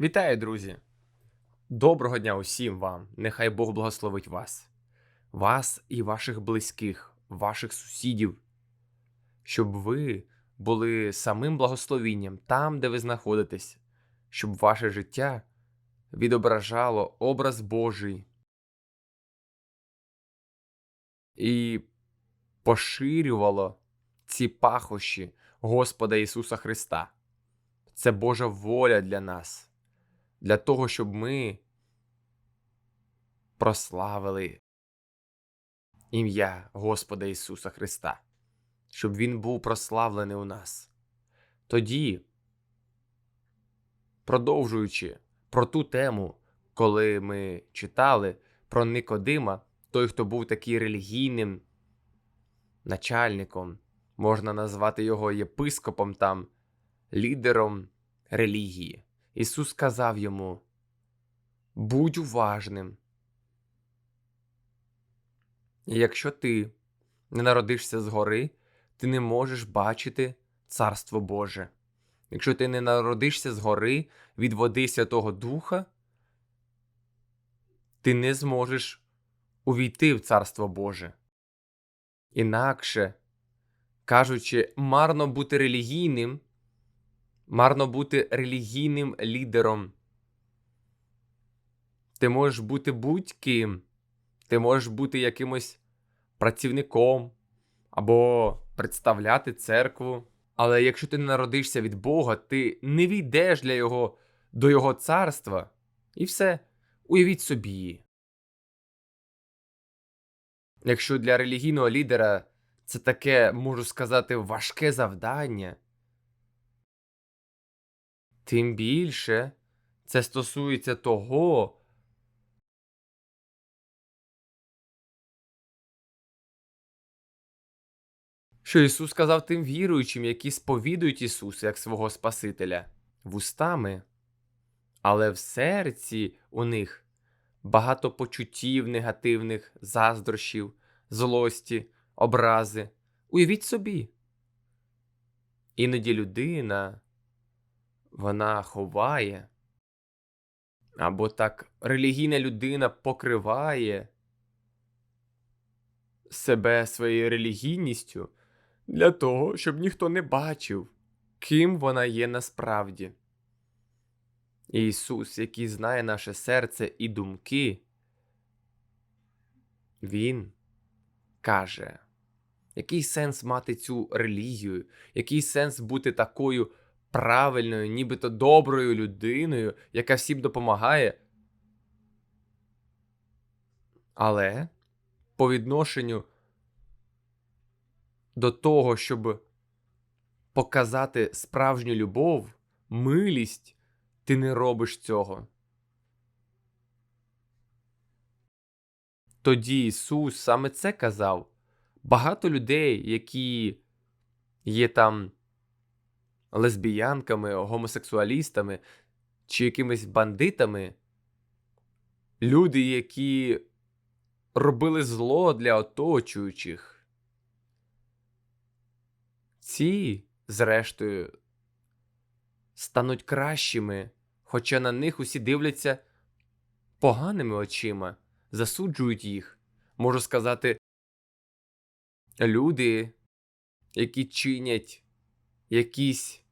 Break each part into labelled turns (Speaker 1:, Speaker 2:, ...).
Speaker 1: Вітаю, друзі! Доброго дня усім вам! Нехай Бог благословить вас, вас і ваших близьких, ваших сусідів, щоб ви були самим благословінням там, де ви знаходитесь, щоб ваше життя відображало образ Божий і поширювало ці пахощі Господа Ісуса Христа. Це Божа воля для нас, для того, щоб ми прославили ім'я Господа Ісуса Христа, щоб Він був прославлений у нас. Тоді, продовжуючи про ту тему, коли ми читали про Никодима, той, хто був такий релігійним начальником, можна назвати його єпископом там лідером релігії. Ісус сказав йому: Будь уважним. Якщо ти не народишся згори, ти не можеш бачити Царство Боже. Якщо ти не народишся згори від води Святого Духа, ти не зможеш увійти в Царство Боже. Інакше, кажучи, марно бути релігійним, марно бути релігійним лідером. Ти можеш бути будь-ким, ти можеш бути якимось працівником або представляти церкву. Але якщо ти не народишся від Бога, ти не війдеш для Його до Його царства. І все, уявіть собі. Якщо для релігійного лідера це таке, можу сказати, важке завдання, тим більше це стосується того, що Ісус сказав тим віруючим, які сповідують Ісуса як свого Спасителя вустами, але в серці у них багато почуттів негативних, заздрощів, злості, образи. Уявіть собі. Іноді людина вона ховає, або так релігійна людина покриває себе своєю релігійністю для того, щоб ніхто не бачив, ким вона є насправді. Ісус, який знає наше серце і думки, Він каже, який сенс мати цю релігію, який сенс бути такою правильною, нібито доброю людиною, яка всім допомагає. Але по відношенню до того, щоб показати справжню любов, милість, ти не робиш цього. Тоді Ісус саме це казав. Багато людей, які є там лесбіянками, гомосексуалістами чи якимись бандитами, люди, які робили зло для оточуючих. Ці, зрештою, стануть кращими, хоча на них усі дивляться поганими очима, засуджують їх. Можу сказати, люди, які чинять якісь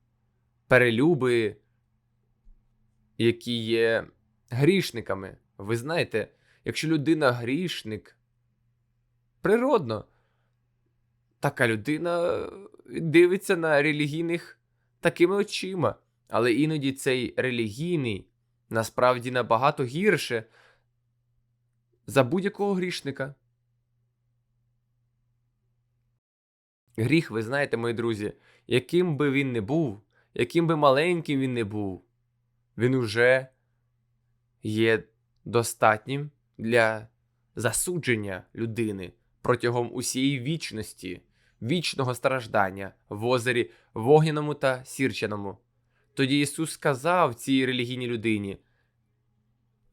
Speaker 1: перелюби, які є грішниками. Ви знаєте, якщо людина грішник, природно, така людина дивиться на релігійних такими очима, але іноді цей релігійний насправді набагато гірше за будь-якого грішника. Гріх, ви знаєте, мої друзі, яким би він не був, яким би маленьким він не був, він уже є достатнім для засудження людини протягом усієї вічності, вічного страждання в озері вогняному та сірчаному. Тоді Ісус сказав цій релігійній людині: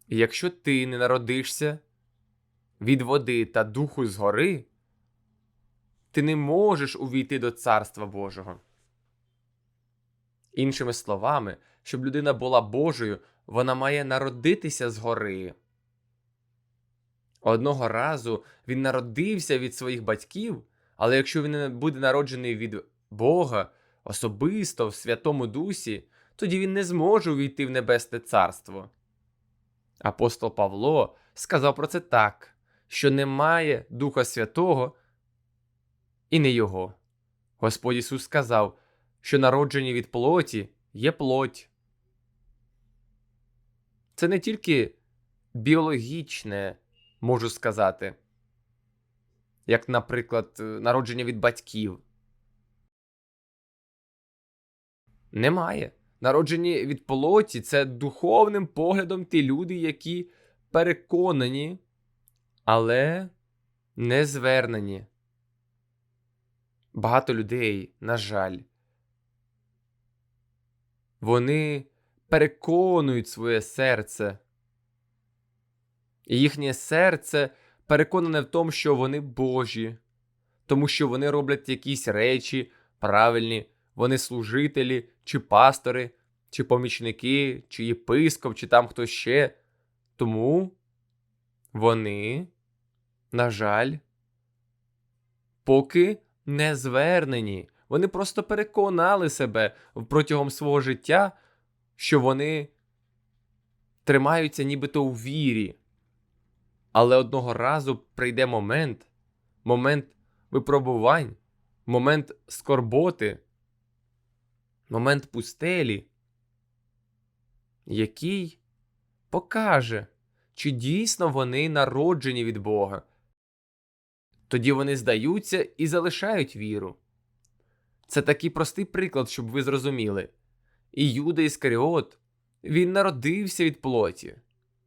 Speaker 1: якщо ти не народишся від води та духу згори, ти не можеш увійти до Царства Божого. Іншими словами, щоб людина була Божою, вона має народитися згори. Одного разу він народився від своїх батьків, але якщо він не буде народжений від Бога особисто в Святому Дусі, тоді він не зможе увійти в Небесне Царство. Апостол Павло сказав про це так, що немає Духа Святого і не Його. Господь Ісус сказав, що народжені від плоті є плоть. Це не тільки біологічне, можу сказати, як, наприклад, народження від батьків. Немає. Народжені від плоті це духовним поглядом ті люди, які переконані, але не звернені. Багато людей, на жаль, вони переконують своє серце. І їхнє серце переконане в тому, що вони Божі, тому що вони роблять якісь речі правильні, вони служителі, чи пастори, чи помічники, чи єпископ, чи там хто ще. Тому вони, на жаль, поки не звернені. Вони просто переконали себе протягом свого життя, що вони тримаються нібито у вірі. Але одного разу прийде момент, момент випробувань, момент скорботи, момент пустелі, який покаже, чи дійсно вони народжені від Бога. Тоді вони здаються і залишають віру. Це такий простий приклад, щоб ви зрозуміли. І Юда Іскаріот, він народився від плоті.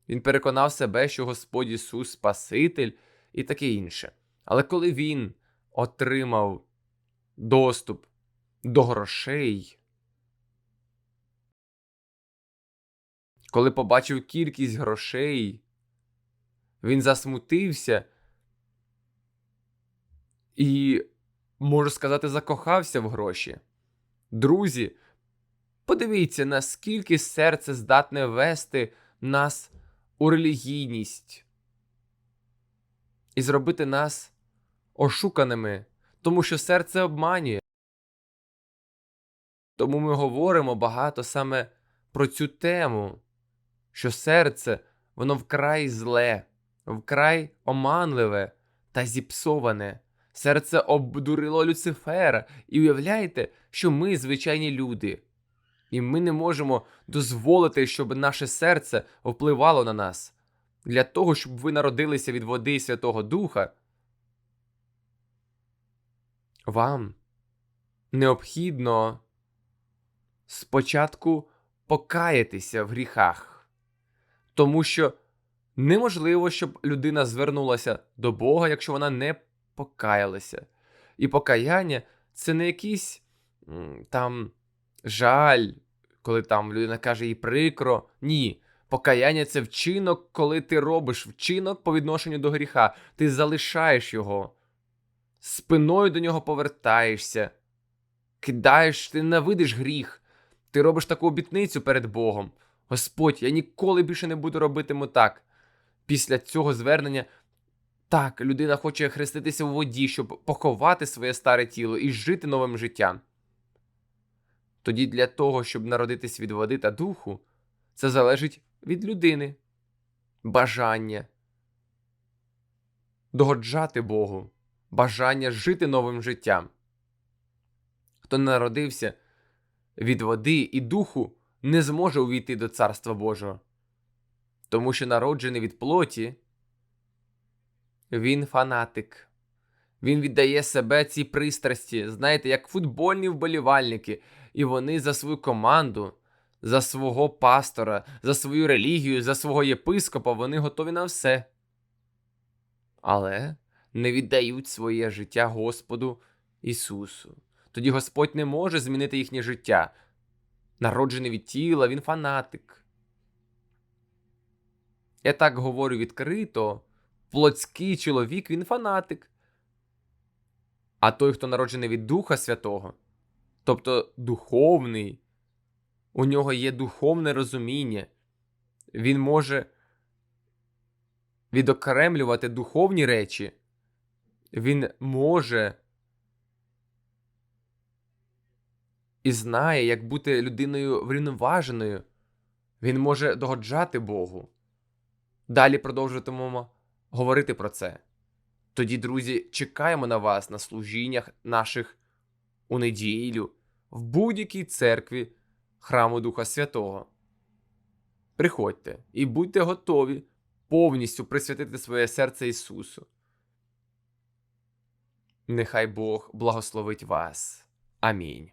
Speaker 1: Він переконав себе, що Господь Ісус Спаситель і таке інше. Але коли він отримав доступ до грошей, коли побачив кількість грошей, він засмутився і, можу сказати, закохався в гроші. Друзі, подивіться, наскільки серце здатне вести нас у релігійність і зробити нас ошуканими, тому що серце обманює. Тому ми говоримо багато саме про цю тему, що серце, воно вкрай зле, вкрай оманливе та зіпсоване. Серце обдурило Люцифера, і уявляєте, що ми звичайні люди, і ми не можемо дозволити, щоб наше серце впливало на нас. Для того, щоб ви народилися від води Святого Духа, вам необхідно спочатку покаятися в гріхах, тому що неможливо, щоб людина звернулася до Бога, якщо вона не покаялася. І покаяння це не якийсь там жаль, коли там людина каже їй прикро. Ні. Покаяння це вчинок, коли ти робиш вчинок по відношенню до гріха. Ти залишаєш його, спиною до нього повертаєшся, кидаєш, ти ненавидиш гріх. Ти робиш таку обітницю перед Богом. Господь, я ніколи більше не буду робитиму так. Після цього звернення так, людина хоче хреститися у воді, щоб поховати своє старе тіло і жити новим життям. Тоді для того, щоб народитись від води та духу, це залежить від людини, бажання догоджати Богу, бажання жити новим життям. Хто не народився від води і духу, не зможе увійти до Царства Божого, тому що народжений від плоті. Він фанатик. Він віддає себе цій пристрасті, знаєте, як футбольні вболівальники, і вони за свою команду, за свого пастора, за свою релігію, за свого єпископа вони готові на все. Але не віддають своє життя Господу Ісусу. Тоді Господь не може змінити їхнє життя. Народжений від тіла, він фанатик. Я так говорю відкрито плотський чоловік, він фанатик. А той, хто народжений від Духа Святого, тобто духовний, у нього є духовне розуміння, Він може відокремлювати духовні речі. Він може і знає, як бути людиною врівноваженою. Він може догоджати Богу. Далі продовжуватимемо говорити про це. Тоді, друзі, чекаємо на вас на служіннях наших у неділю, в будь-якій церкві храму Духа Святого. Приходьте і будьте готові повністю присвятити своє серце Ісусу. Нехай Бог благословить вас. Амінь.